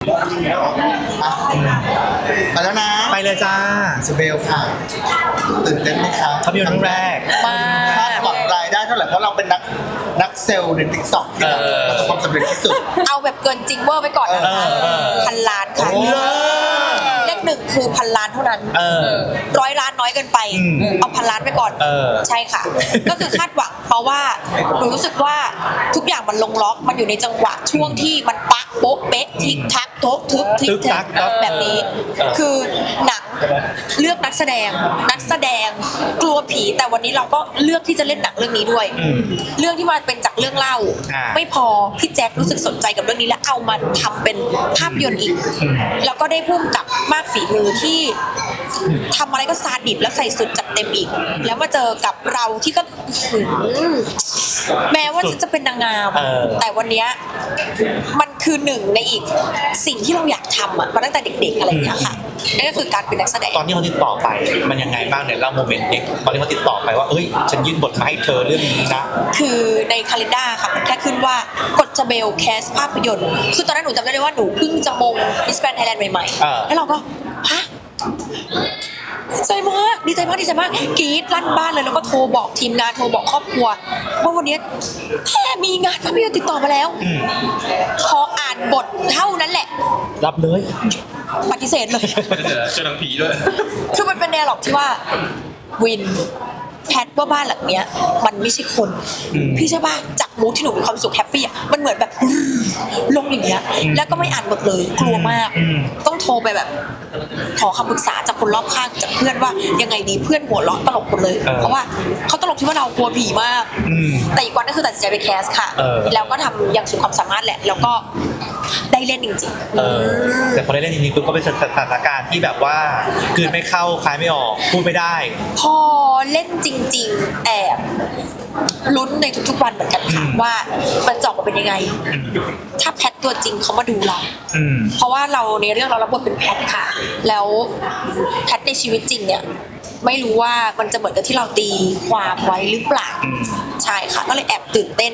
ไปแล้วนะไปเลยจ้าสเบลค่ะตื่นเต้นไหมคะภาพยนตร์เรื่องแรกมาคาดหวังรายได้เท่าไหร่เพราะเราเป็นนักนักเซลล์ในติ๊กต็อกที่แบบเออประสบความสำเร็จที่สุด เอาแบบเกินจริงเวอร์ไปก่อนนะคะเออเออพันล้านค่ะโอ้เลข หนึ่งคือพันล้านเท่านั้นเออร้อยล้านน้อยเกินไป อืมเอาพันล้านไปก่อนเออ ใช่ค่ะ ก็คือคาดหวังเพราะว่าหนูรู้สึกว่าทุกอย่างมันลงล็อกมันอยู่ในจังหวะช่วงที่มันปะโป๊ะเป๊ะทิกทักโต๊ะทึกทิกทึกทัทักกแบบนี้เออคือหนัง เลือกนักแสดงนักแสดงกลัวผี แต่วันนี้เราก็เลือกที่จะเล่นหนังเรื่องนี้ด้วย อืมเรื่องที่มันเป็นจากเรื่องเล่า อ่า ไม่พอพี่แจ็ครู้สึกสนใจกับเรื่องนี้และเอามาทำเป็นภาพยนตร์อีกอืมแล้วก็ได้พุ่มกับมากฝีมือที่ทำอะไรก็ซาดิสและใส่สุดจัดเต็มอีก แล้วมาเจอกับเราที่ก็หืมแม้ว่าฉันจะเป็นนางงาม เออ แต่วันเนี้ย มันคือหนึ่งในอีกสิ่งที่เราอยากทำอะมาตั้งแต่เด็กๆอะไรอย่างเงี้ยค่ะนั่นก็คือการเป็นนักแสดง ตอนที่เขาติดต่อไปมันยังไงบ้างเนี่ยเล่าโมเมนต์เด็กตอนที่เขาติดต่อไปว่าเอ้ยฉันยื่นบทมาให้เธอเรื่องนี้นะคือในคาล endar ค่ะมันแค่ขึ้นว่ากดจะเบลแคสภาพยนตร์คือตอนนั้นหนูจำได้เลยว่าหนูเพิ่งจะมงมิสแกรนไทยแลนด์ใหม่เออๆแล้วเราก็ฮะ ดีใจมากดีใจมากดีใจมากกรี๊ดลั่นบ้านเลยแล้วก็โทรบอกทีมงานโทรบอกครอบครัวว่าวันนี้แค่มีงานภาพยนตร์ติดต่อมาแล้วอืมพออ่านบทเท่านั้นแหละ รับเลยปฏิเสธเลยเจอหนังผีด้วยคือมันเป็นแนวหรอกที่ว่าวินแพทว่าบ้านหลังเนี้ย มันไม่ใช่คนอืมพี่ใช่ป่ะจาก มูทที่หนูมีความสุขแฮปปี้อะมันเหมือนแบบลงอย่างเงี้ย แล้วก็ไม่อ่านบทเลยกลัวมากอืมต้องโทรไปแบบ ขอคำปรึกษาจากคนรอบข้างจากเพื่อนว่ายังไงดีเพื่อนหัวเราะตลกหมดเลยเพราะว่าเขาตลกที่ว่าเรากลัวผีมาก อืมแต่อีกวันก็คือตัดสินใจไปแคสค่ะ เออ แล้วก็ทำอย่างสุดความสามารถแหละ แล้วก็ได้เล่นจริงๆเออแต่พอได้เล่นจริงๆปุ๊บก็เป็นสถานการณ์ที่แบบว่ากลืนไม่เข้าคายไม่ออก พูดไม่ได้ พอเล่นจริง ๆ แอบลุ้นในทุกๆวันเหมือนกันค่ะ อืมว่ามันจะออกมาเป็นยังไง ถ้าแพทตัวจริงเขามาดูเรา อืม เพราะว่าเราในเรื่องเรารับบทเป็นแพทค่ะ แล้วแพทในชีวิตจริงเนี่ย ไม่รู้ว่ามันจะเหมือนกับที่เราตีความไว้หรือเปล่า อืม ใช่ค่ะ ก็เลยแอบตื่นเต้น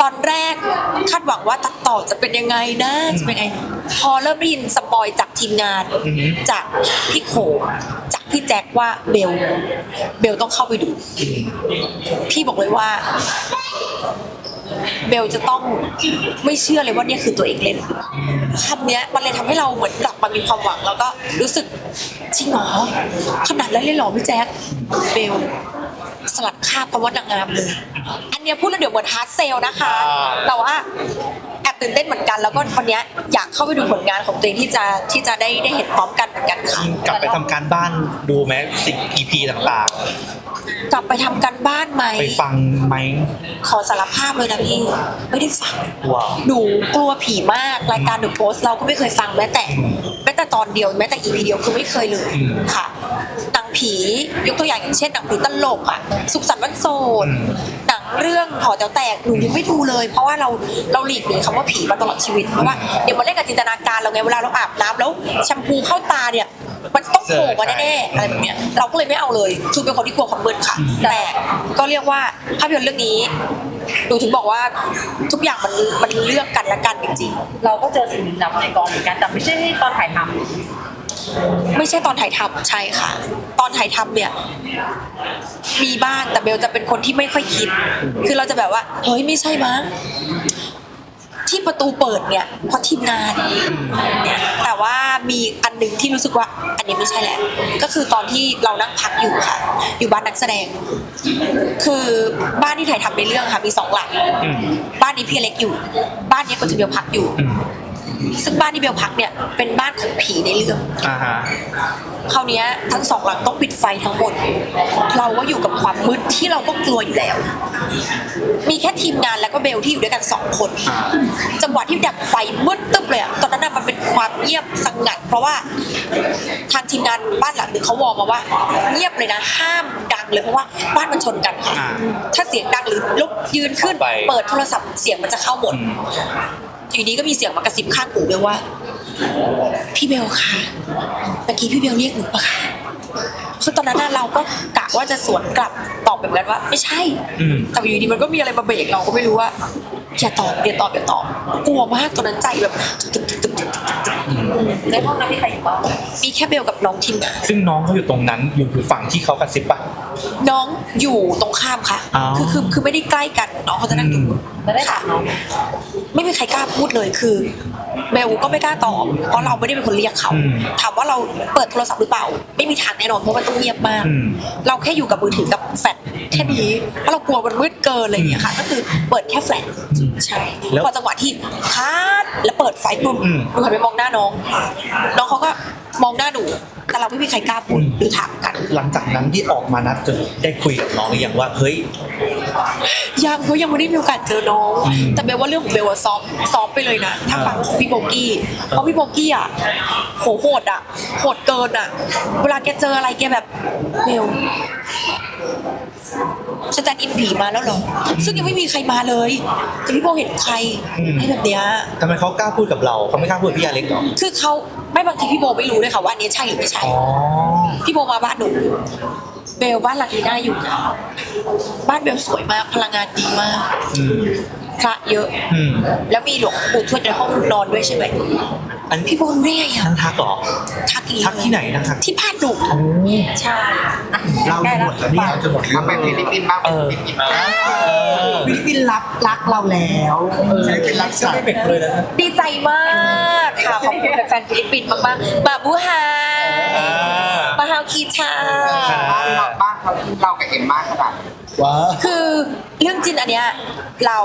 ตอนแรกคาดหวังว่าตัดต่อจะเป็นยังไงนะ จะเป็นไง พอเริ่มได้ยินสปอยจากทีมงาน อือหือ จากพี่โขจากพี่แจ็คว่าเบล เบลต้องเข้าไปดู พี่บอกเลยว่า เบลจะต้องไม่เชื่อเลยว่าเนี่ยคือตัวเองเล่นคำเนี้ยมันเลยทำให้เราเหมือนกลับมามีความหวัง แล้วก็รู้สึกจริงหรอขนาดนั้นเลยเหรอพี่แจ๊คเบลสลัดคาบคำว่านางงามเลยอันเนี้ยพูดแล้วเดี๋ยวเหมือนฮาร์ดเซลนะคะ แต่ว่าแอบตื่นเต้นเหมือนกัน แล้วก็วันเนี้ยอยากเข้าไปดูผลงานของตัวเองที่จะที่จะได้ได้เห็นพร้อมกันเหมือนกันค่ะกลับไปทำการบ้านดูไหมสิ่ง EP ต่าง กลับไปทำกันบ้านไหมๆไปฟังไหมขอสารภาพเลยนะพี่ ไม่ได้ฟัง ว้าว หนูกลัวผีมากรายการ The Post เราก็ไม่เคยฟังแม้แต่แม้แต่ตอนเดียวแม้แต่ EP เดียวคือไม่เคยเลยอืมค่ะหนังผียกตัวอย่างอย่างเช่นหนังผีตลกอะสุขสันต์วันโสดอืม หนังเรื่องหอแต๋วแตกหนูยังไม่ดูเลย เพราะว่าเราเราหลีกหนีคำว่าผีมาตลอดชีวิตเพราะว่าเดี๋ยวมันเล่นกับจินตนาการเราไงเวลาเราอาบน้ำแล้วแชมพูเข้าตาเนี่ย มันต้องโผล่มาแน่ๆอะไรแบบเนี้ยเราก็เลยไม่เอาเลยคือเป็นคนที่กลัวความมืดค่ะ แต่ก็เรียกว่าภาพยนตร์เรื่องนี้หนูถึงบอกว่าทุกอย่างมันมันเลือกกันและกันจริงเราก็เจอสิ่งลี้ลับในกองเหมือนกันแต่ไม่ใช่ตอนถ่ายทๆไม่ใช่ตอนถ่ายทำใช่ค่ะ ตอนถ่ายทำเนี่ยมีบ้างแต่เบลจะเป็นคนที่ไม่ค่อยคิด คือเราจะแบบว่าเฮ้ยไม่ใช่มั้ง ที่ประตูเปิดเนี่ยเพราะทีมงานเนี่ยแต่ว่ามีอันหนึ่งที่รู้สึกว่าอันนี้ไม่ใช่แหละก็คือตอนที่เรานั่งพักอยู่ค่ะ อยู่บ้านนักแสดง คือบ้านที่ถ่ายทำในเรื่องค่ะมีสองหลังอืมบ้านนี้พี่อเล็กอยู่ บ้านนี้ก็จะเบลพักอยู่อืม ซึ่งบ้านที่เบลพักเนี่ยเป็นบ้านของผีในเรื่องอ่าฮะคราวเนี้ยทั้งสองหลังต้องปิดไฟทั้งหมด เราก็อยู่กับความมืดที่เราก็กลัวอยู่แล้ว มีแค่ทีมงานแล้วก็เบลที่อยู่ด้วยกันสองคนอ่าจังหวะที่ดับไฟมืดตึ๊บเลยอะตอนนั้นน่ะมันเป็นความเงียบสงัด เพราะว่าทางทีมงานบ้านหลังหนึ่งเขาวอลมาว่า เงียบเลยนะห้ามดังเลยเพราะว่าบ้านมันชนกันค่ะอ่าถ้าเสียงดังหรือลุกยืนขึ้นเข้าไปเปิดโทรศัพท์เสียงมันจะเข้าหมด อืมอยู่ดีก็มีเสียงมากระซิบข้างหูเบลว่า พี่เบลคะเมื่อกี้พี่เบลเรียกหนูปะคะคือตอนนั้นน่ะเราก็กะว่าจะสวนกลับตอบแบบนั้นว่า ไม่ใช่ อืม แต่อยู่ดีมันก็มีอะไรมาเบรกเราก็ไม่รู้ว่าอย่าตอบอย่าตอบอย่าตอบกลัวมากตอนนั้นใจแบบตึกตึกตึกตึกตึกตึกในห้องนั้นมีใครอยู่บ้างมีแค่เบลกับน้องทีมงานซึ่งน้องเขาอยู่ตรงนั้นอยู่คือฝั่งที่เขากระซิบปะ น้องอยู่ตรงข้ามค่ะ อ๋อคือคือคือไม่ได้ใกล้กันน้องเขาจะนั่งอยู่อืม แล้วได้ถาค่ะ มน้องไม่มีใครกล้าพูดเลยคือเบลก็ไม่กล้าตอบเพราะเราไม่ได้เป็นคนเรียกเขาอืม ถามว่าเราเปิดโทรศัพท์หรือเปล่า ไม่มีทางแน่นอนเพราะมันต้องเงียบมาก อืม เราแค่อยู่กับมือถือกับแฟลชแค่นี้เพราะเรากลัวมันมืดเกินอะไรอย่างเงี้ยค่ะก็คือเปิดแค่แฟลชใช่แล้วพอจังหวะที่คัดแล้วเปิดไฟปุ๊บอืม หนูหันไปมองหน้าน้อง น้องเขาก็ มองหน้าหนู แต่เราไม่มีใครกล้าพูดหรือถามกัน หลังจากนั้นที่ออกมานัดจนได้คุยกับน้องหรือยังว่าเฮ้ย ยังเพราะยังไม่ได้มีโอกาสเจอน้อง อืมแต่เบลว่าเรื่องของเบลอะซ้อมซ้อมไปเลยนะ ถ้าฟังของพี่โบกี้เพราะพี่โบกี้อะโหโหดอะโหดเกินอะเวลาแกเจออะไรแกแบบเบล สแตนด์อินผีมาแล้วเหรอ ซึ่งยังไม่มีใครมาเลยแต่พี่โบเห็นใครอืม ให้แบบเนี้ย ทำไมเขากล้าพูดกับเราเขาไม่กล้าพูดกับพี่อเล็กเหรอคือเขาไม่บางทีพี่โบไม่รู้เลยค่ะว่าอันนี้ใช่หรือไม่ใช่ อ๋อพี่โบมาบ้านหนู เบลบ้านหลังนี้น่าอยู่นะบ้านเบลสวยมากพลังงานดีมากอืมพระเยอะ อืมแล้วมีหลวงปู่ทวดในห้องนอนด้วยใช่ไหมอันนี้พี่โบรู้ได้ไงอะนั่งทักเหรอทักอีทักที่ไหนนะครับที่พา ดหนูใช่เราหมดแล้วเนี่ยเราจะหมดเรื่องไปฟิลิปปินส์บ้างเออเออฟิลิปปินส์รับรักเราแล้วฟิลิปปินส์รักษาไม่เป็นเลยนะดีใจมากค่ะขอบคุณแฟนๆฟิลิปปินส์มากๆบาบูฮาอ่าบาฮาวคีชาบ้านเราบ้านเขาที่เรากับเอ็มมาขนาดว้าคือเรื่องจินอันเนี้ยเรา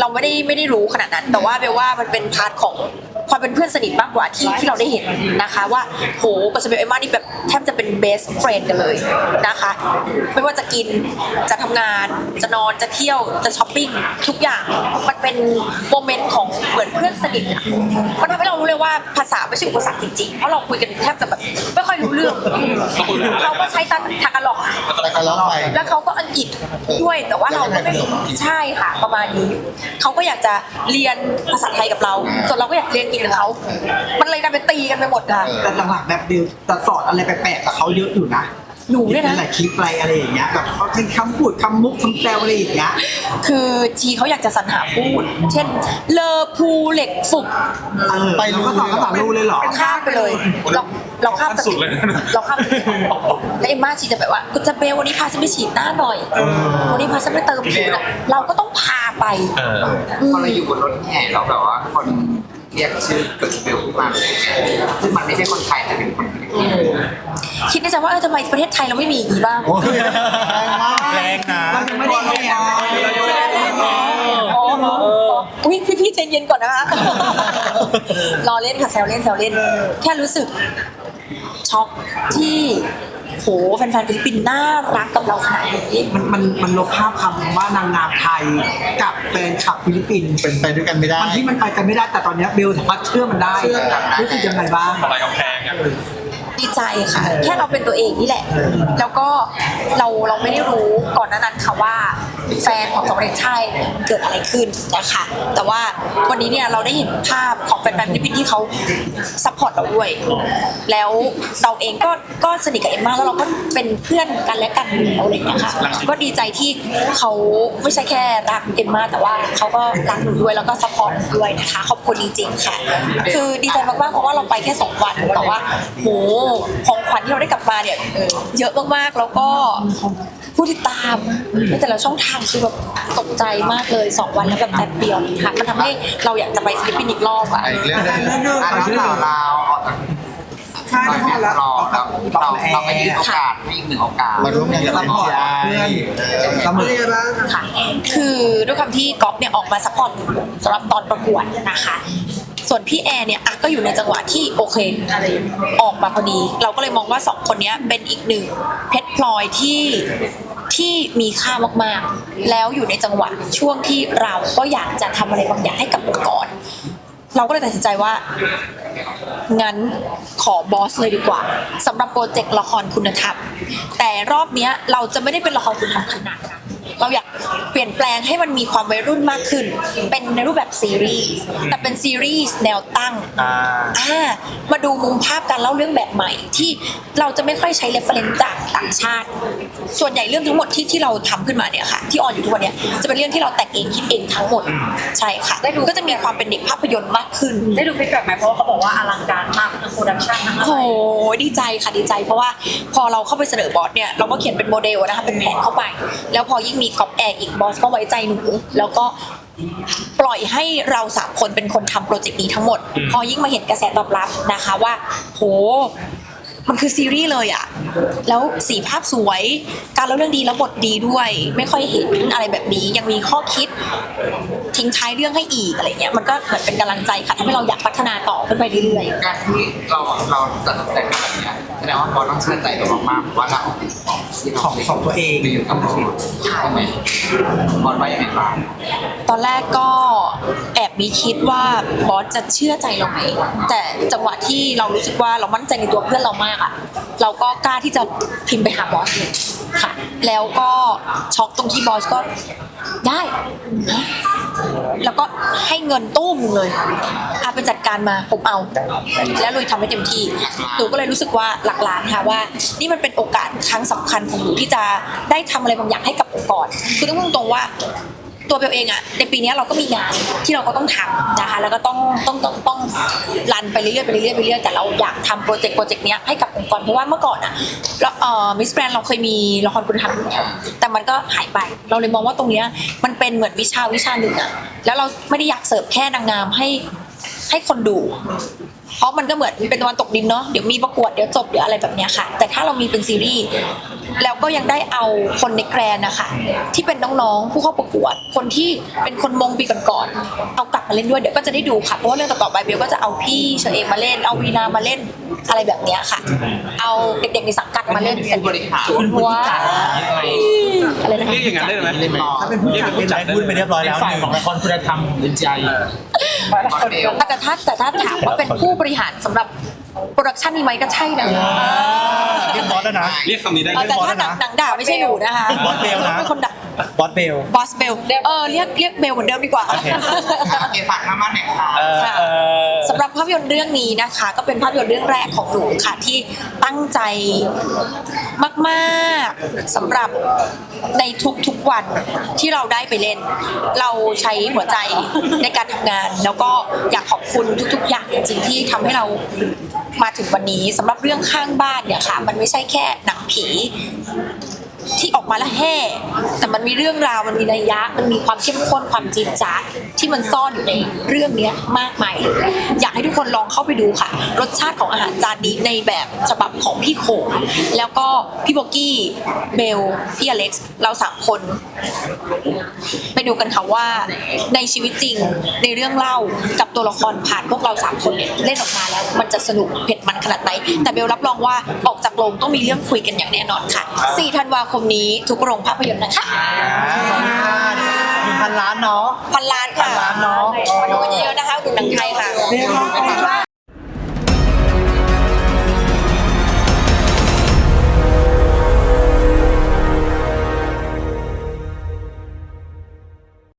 เราไม่ได้ไม่ได้รู้ขนาดนั้น แต่ว่าเบลว่ามันเป็นพาร์ทของ ความเป็นเพื่อนสนิทมากกว่าที่ที่เราได้เห็นนะคะว่าโหกับสเปลเอมมานี่แบบแทบจะเป็นเบสเฟรนด์กันเลยนะคะ ไม่ว่าจะกินจะทำงานจะนอนจะเที่ยวจะช้อปปิ้งทุกอย่างมันเป็นโมเมนต์ของเหมือนเพื่อนสนิทอะมันทำให้เรารู้เลยว่าภาษาไม่ใช่อุปสรรคจริงๆเพราะเราคุยกันแทบจะแบบไม่ค่อยรู้เรื่องเราก็ใช้ตาทางกันหลอกแต่ก็ร้องไปแล้วเขาก็อังกฤษด้วยแต่ว่าเราก็ไม่ใช่ค่ะประมาณนี้เขาก็อยากจะเรียนภาษาไทยกับเราส่วนเราก็อยากเรียนอังกฤษกับเขา มันเลยกลายเป็นตีกันไปหมดค่ะ แต่หลังๆแบบเดียวแต่สอนอะไรแปลกๆกับเขาเยอะอยู่นะหนูด้วยนะหลายคลิปอะไรอะไรอย่างเงี้ยแบบเขาเป็นคำพูดคำมุกคำแซวอะไรอย่างเงี้ยคือทีเขาอยากจะสรรหาพูด เช่น เลอพูเหล็กฝึกเออไปรู้เราก็สอนภาษาลูเลยเหรอข้ามไปเลยเราเราข้ามสเต็ปเราข้ามสเต็ปแล้วเอ็มม่าชีจะแบบว่ากูจะเบลวันนี้พาฉันไปฉีดหน้าหน่อยวันนี้พาฉันไปเติมผิวหน่อยเราก็ต้องพาไปเออพอเราอยู่บนรถแห่เราแบบว่าคน เรียกชื่อเกิดเบลขึ้นมาเลยซึ่งมันไม่ใช่คนไทยแต่เป็นคนฟิลิปปินส์คิดในใจว่าเออทำไมประเทศไทยเราไม่มีอย่างนี้บ้างโอ้ยแรงมากแรงนะเรายังไม่ได้แห่อุ้ยพี่พี่ๆใจเย็นก่อนนะคะรอเล่นค่ะแซวเล่นแซวเล่น แค่รู้สึก ช็อกที่โหแฟนๆฟิลิปปินส์น่ารักกับเราขนาดนี้มันมันมันลบภาพคำว่านางงามไทยกับแฟนคลับฟิลิปปินส์เป็นไปด้วยกันไม่ได้มันที่มันไปกันไม่ได้แต่ตอนเนี้ยเบลสามารถเชื่อมันได้เชื่อมันได้ รู้สึกยังไงบ้างดีใจค่ะ แค่เราเป็นตัวเองนี่แหละ แล้วก็เราเราไม่ได้รู้ก่อนหน้านั้นค่ะว่า แฟนของสองเด็กชายเนี่ยเกิดอะไรขึ้นนะคะ แต่ว่าวันนี้เนี่ยเราได้เห็นภาพของแฟนๆฟิลิปปินส์ที่เขาซัพพอร์ตเราด้วย แล้วเราเองก็ก็สนิทกับเอ็มมาแล้วเราก็เป็นเพื่อนกันและกันอยู่แล้วอะไรอย่างเงี้ยค่ะก็ดีใจที่เขาไม่ใช่แค่รักเอ็มมาแต่ว่าเขาก็รักหนูด้วยแล้วก็ซัพพอร์ตหนูด้วยนะคะขอบคุณจริงๆค่ะ คือดีใจมากๆเพราะว่าเราไปแค่สองวันแต่ว่าโหของขวัญที่เราได้กลับมาเนี่ยเยอะมากๆแล้วก็ผู้ติดตามในแต่ละช่องทางคือแบบตกใจมากเลยสองวันแล้วแบบแป๊บเดียวค่ะมันทำให้เราอยากจะไปฟิลิปปินส์อีกรอบอะ อีกเรื่องหนึงเรื่องอะเรื่องน้องเรื่องสาวเราออกจากค่ายตอนพ่นี้อแล้วรอเราเราเราไม่ยืนโอกาสให้อีกหนึ่งโอกาสมาร่วมงานกับซัพพอร์ต MTI เพื่อนเสมอค่ะ คือด้วยความที่ก๊อฟเนี่ยออกมาซัพพอร์ตสำหรับตอนประกวดนะคะ ส่วนพี่แอร์เนี่ยอะก็อยู่ในจังหวะที่โอเค ออกมาพอดี เราก็เลยมองว่าสองคนเนี้ยเป็นอีกหนึ่งเพชรพลอยที่ ที่มีค่ามากๆ แล้วอยู่ในจังหวะช่วงที่เราก็อยากจะทำอะไรบางอย่างให้กับองค์กรเราก็เลยตัดสินใจว่างั้นขอบอสเลยดีกว่าสำหรับโปรเจกต์ละครคุณธรรมแต่รอบเนี้ยเราจะไม่ได้เป็นละครคุณธรรมขนาดนั้น เราอยากเปลี่ยนแปลงให้มันมีความวัยรุ่นมากขึ้น เป็นในรูปแบบซีรีส์แต่เป็นซีรีส์แนวตั้งอ่าอ่ามาดูมุมภาพการเล่าเรื่องแบบใหม่ ที่เราจะไม่ค่อยใช้เรฟเฟรนซ์จากต่างชาติ ส่วนใหญ่เรื่องทั้งหมดที่ที่เราทำขึ้นมาเนี่ยค่ะ ที่ออนอยู่ทุกวันเนี้ยจะเป็นเรื่องที่เราแต่งเองคิดเองทั้งหมดใช่ค่ะก็จะมีความเป็นเด็กภาพยนตร์มากขึ้น ได้ดูฟีดแบ็กไหมเพราะว่าเขาบอกว่าอลังการมากทั้งโปรดักชั่นทั้งอะไรโอ้โหดีใจค่ะดีใจเพราะว่าพอเราเข้าไปเสนอบอสเนี่ยเราก็เขียนเป็นโมเดลนะคะเป็นแผนเข้าไป แล้วพอยิ่งมีกอปแอร์อีกบอสก็ไว้ใจหนู แล้วก็ปล่อยให้เราสามคนเป็นคนทำโปรเจกต์นี้ทั้งหมดอืมพอยิ่งมาเห็นกระแสตอบรับนะคะว่า โหมันคือซีรีส์เลยอะแล้วสีภาพสวย การเล่าเรื่องดีแล้วบทดีด้วย ไม่ค่อยเห็นอะไรแบบนี้ ยังมีข้อคิด ทิ้งท้ายเรื่องให้อีกอะไรเงี้ย มันก็เหมือนเป็นกำลังใจค่ะทำให้เราอยากพัฒนาต่อขึ้นไปเรื่อยๆ การที่เราเราตัดสินใจทำแบบเนี้ยแสดงว่าบอลต้องเชื่อใจตัวมากๆว่าเราที่เราของของตัวเองไปอยู่กับเขาใช่ไหมบอลว่ายังไงบ้างตอนแรกก็แอบมีคิดว่าบอสจะเชื่อใจเราไหมแต่จังหวะที่เรารู้สึกว่าเรามั่นใจในตัวเพื่อนเรามากอะเราก็กล้าที่จะพิมพ์ไปหาบอสเลยค่ะ แล้วก็ช็อกตรงที่บอสก็ได้ฮะแล้วก็ให้เงินตู้มเลยอา ไปจัดการมาผมเอา แล้วลุยทำให้เต็มที่หนูก็เลยรู้สึกว่าหลักล้านค่ะว่า นี่มันเป็นโอกาสครั้งสำคัญของหนูที่จะได้ทำอะไรบางอย่างให้กับองค์กรคือต้องพูดตรงว่าตัวเบลเองอะในปีนี้เราก็มีงานที่เราก็ต้องทำนะคะแล้วก็ต้องต้องต้องต้องรันไปเรื่อยๆไปเรื่อยๆไปเรื่อยๆแต่เราอยากทำโปรเจกต์โปรเจกต์นี้ให้กับองค์กรเพราะว่าเมื่อก่อนอะเราเอ่อมิสแกรนเราเคยมีละครคุณธรรมแล้วแต่มันก็หายไป เราเลยมองว่าตรงเนี้ยมันเป็นเหมือนวิชาวิชาหนึ่งอะแล้วเราไม่ได้อยากเสิร์ฟแค่นางงามให้ ให้คนดู เพราะมันก็เหมือนเป็นตะวันตกดินเนาะเดี๋ยวมีประกวดเดี๋ยวจบเดี๋ยวอะไรแบบเนี้ยค่ะ แต่ถ้าเรามีเป็นซีรีส์แล้วก็ยังได้เอาคนในแกรนนะคะที่เป็นน้องๆผู้เข้าประกวด คนที่เป็นคนมงปีก่อนๆเอากลับมาเล่นด้วยเดี๋ยวก็จะได้ดูค่ะเพราะว่าเรื่องต่อๆไปเบลก็จะเอาพี่เชอเอมมาเล่น เอาวีนามาเล่นอะไรแบบเนี้ยค่ะ เอาเด็กๆในสังกัดมาเล่นกันผู้บริหารว้าวอะไรนะคะเรียกอย่างนั้นได้ไหมเล่นบอลถ้าเป็นผู้จัดเป็นได้พูดไปเรียบร้อยแล้วฝ่ายของละครคุณธรรมหรือใจบอลเดียว แต่ถ้าแต่ถ้าถามว่าเป็นผู้บริหารสำหรับโปรดักชันนี้ไหมก็ใช่นะเรียกบอสแล้วนะ เรียกคำนี้ได้เออไหม แต่ถ้าหนังหนังด่าไม่ใช่หนูนะคะบอสเบลนะ เป็นคนด่า บอสเบล บอสเบล เออเรียกเรียกเบลเหมือนเดิมดีกว่า โอเค โอเคฝากน้ำมันหน่อยค่ะเออค่ะเออ สำหรับภาพยนตร์เรื่องนี้นะคะ ก็เป็นภาพยนตร์เรื่องแรกของหนูค่ะที่ตั้งใจมากๆสำหรับในทุกๆวันที่เราได้ไปเล่น เราใช้หัวใจในการทำงาน แล้วก็อยากขอบคุณทุกๆ อย่างจริงๆที่ทำให้เรามาถึงวันนี้สำหรับเรื่องข้างบ้านเนี่ยค่ะ มันไม่ใช่แค่หนังผี ที่ออกมาแล้วแห่แต่มันมีเรื่องราวมันมีนัยยะ มันมีความเข้มข้นความจีดจ๊าดที่มันซ่อนอยู่ในเรื่องเนี้ยมากมายเลยอยากให้ทุกคนลองเข้าไปดูค่ะ รสชาติของอาหารจานนี้ในแบบฉบับของพี่โขงแล้วก็พี่โบกี้เบลพี่อเล็กซ์เราสามคน ไปดูกันค่ะว่าในชีวิตจริงในเรื่องเล่ากับตัวละครผ่านพวกเราสามคนเนี่ยเล่นออกมาแล้ว มันจะสนุกเผ็ดมันขนาดไหนแต่เบลรับรองว่าออกจากโรงต้องมีเรื่องคุยกันอย่างแน่นอนค่ะ4ธันวาคมนี้ทุกโรงภาพยนตร์นะคะหนึ่งพันล้านเนาะพันล้านค่ะพันล้านเนอะมาดูกันเยอะๆนะคะอุดหนุนหนังไทยค่ะ